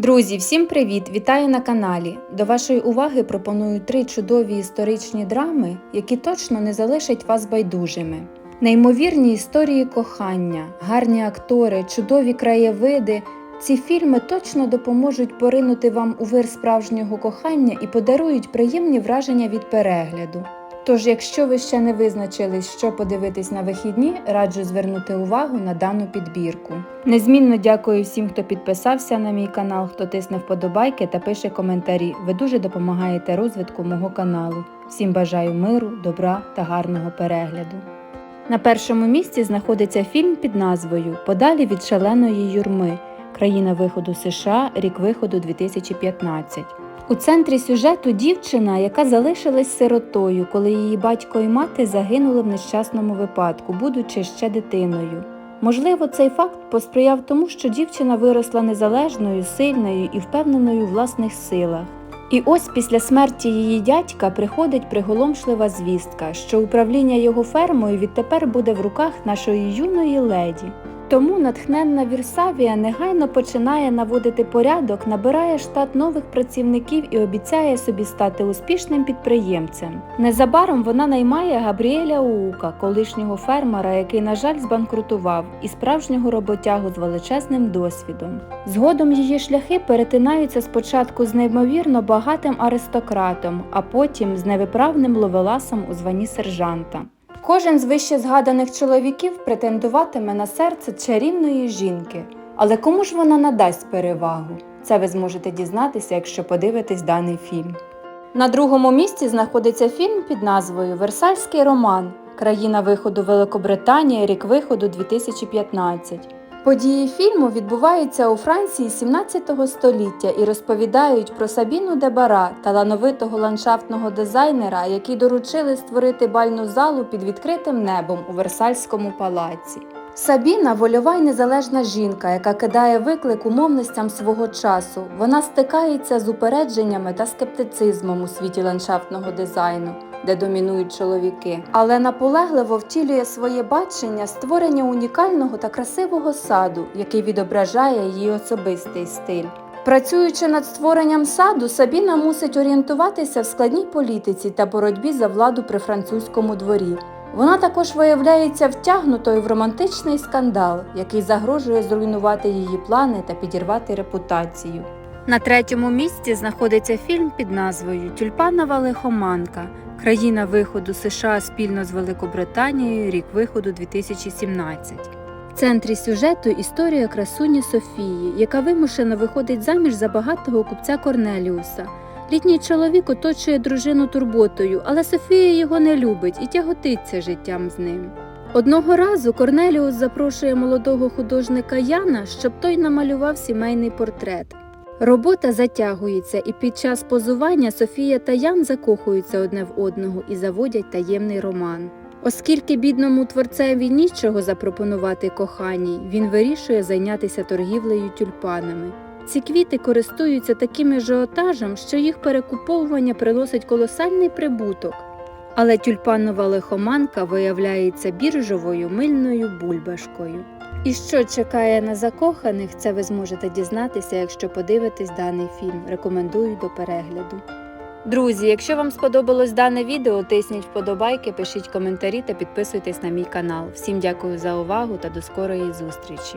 Друзі, всім привіт! Вітаю на каналі. До вашої уваги пропоную три чудові історичні драми, які точно не залишать вас байдужими. Неймовірні історії кохання, гарні актори, чудові краєвиди. Ці фільми точно допоможуть поринути вам у вир справжнього кохання і подарують приємні враження від перегляду. Тож, якщо ви ще не визначились, що подивитись на вихідні, раджу звернути увагу на дану підбірку. Незмінно дякую всім, хто підписався на мій канал, хто тисне вподобайки та пише коментарі. Ви дуже допомагаєте розвитку мого каналу. Всім бажаю миру, добра та гарного перегляду. На першому місці знаходиться фільм під назвою Подалі від шаленої юрми. Країна виходу США, рік виходу 2015. У центрі сюжету дівчина, яка залишилась сиротою, коли її батько і мати загинули в нещасному випадку, будучи ще дитиною. Можливо, цей факт посприяв тому, що дівчина виросла незалежною, сильною і впевненою у власних силах. І ось після смерті її дядька приходить приголомшлива звістка, що управління його фермою відтепер буде в руках нашої юної леді. Тому натхненна Вірсавія негайно починає наводити порядок, набирає штат нових працівників і обіцяє собі стати успішним підприємцем. Незабаром вона наймає Габріеля Уука, колишнього фермера, який, на жаль, збанкрутував, і справжнього роботягу з величезним досвідом. Згодом її шляхи перетинаються спочатку з неймовірно багатим аристократом, а потім з невиправним ловеласом у званні сержанта. Кожен з вище згаданих чоловіків претендуватиме на серце чарівної жінки, але кому ж вона надасть перевагу? Це ви зможете дізнатися, якщо подивитесь даний фільм. На другому місці знаходиться фільм під назвою Версальський роман. Країна виходу Великобританія, рік виходу 2015. Події фільму відбуваються у Франції 17 століття і розповідають про Сабіну Дебара, талановитого ландшафтного дизайнера, який доручили створити бальну залу під відкритим небом у Версальському палаці. Сабіна вольова й незалежна жінка, яка кидає виклик умовностям свого часу. Вона стикається з упередженнями та скептицизмом у світі ландшафтного дизайну, де домінують чоловіки, але наполегливо втілює своє бачення створення унікального та красивого саду, який відображає її особистий стиль. Працюючи над створенням саду, Сабіна мусить орієнтуватися в складній політиці та боротьбі за владу при французькому дворі. Вона також виявляється втягнутою в романтичний скандал, який загрожує зруйнувати її плани та підірвати репутацію. На третьому місці знаходиться фільм під назвою Тюльпанова лихоманка. Країна виходу США спільно з Великобританією, рік виходу 2017. В центрі сюжету історія красуні Софії, яка вимушено виходить заміж за багатого купця Корнеліуса. Літній чоловік оточує дружину турботою, але Софія його не любить і тяготиться життям з ним. Одного разу Корнеліус запрошує молодого художника Яна, щоб той намалював сімейний портрет. Робота затягується, і під час позування Софія та Ян закохуються одне в одного і заводять таємний роман. Оскільки бідному творцеві нічого запропонувати коханій, він вирішує зайнятися торгівлею тюльпанами. Ці квіти користуються таким ажіотажем, що їх перекуповування приносить колосальний прибуток. Але тюльпанова лихоманка виявляється біржовою мильною бульбашкою. І що чекає на закоханих, це ви зможете дізнатися, якщо подивитесь даний фільм. Рекомендую до перегляду. Друзі, якщо вам сподобалось дане відео, тисніть вподобайки, пишіть коментарі та підписуйтесь на мій канал. Всім дякую за увагу та до скорої зустрічі!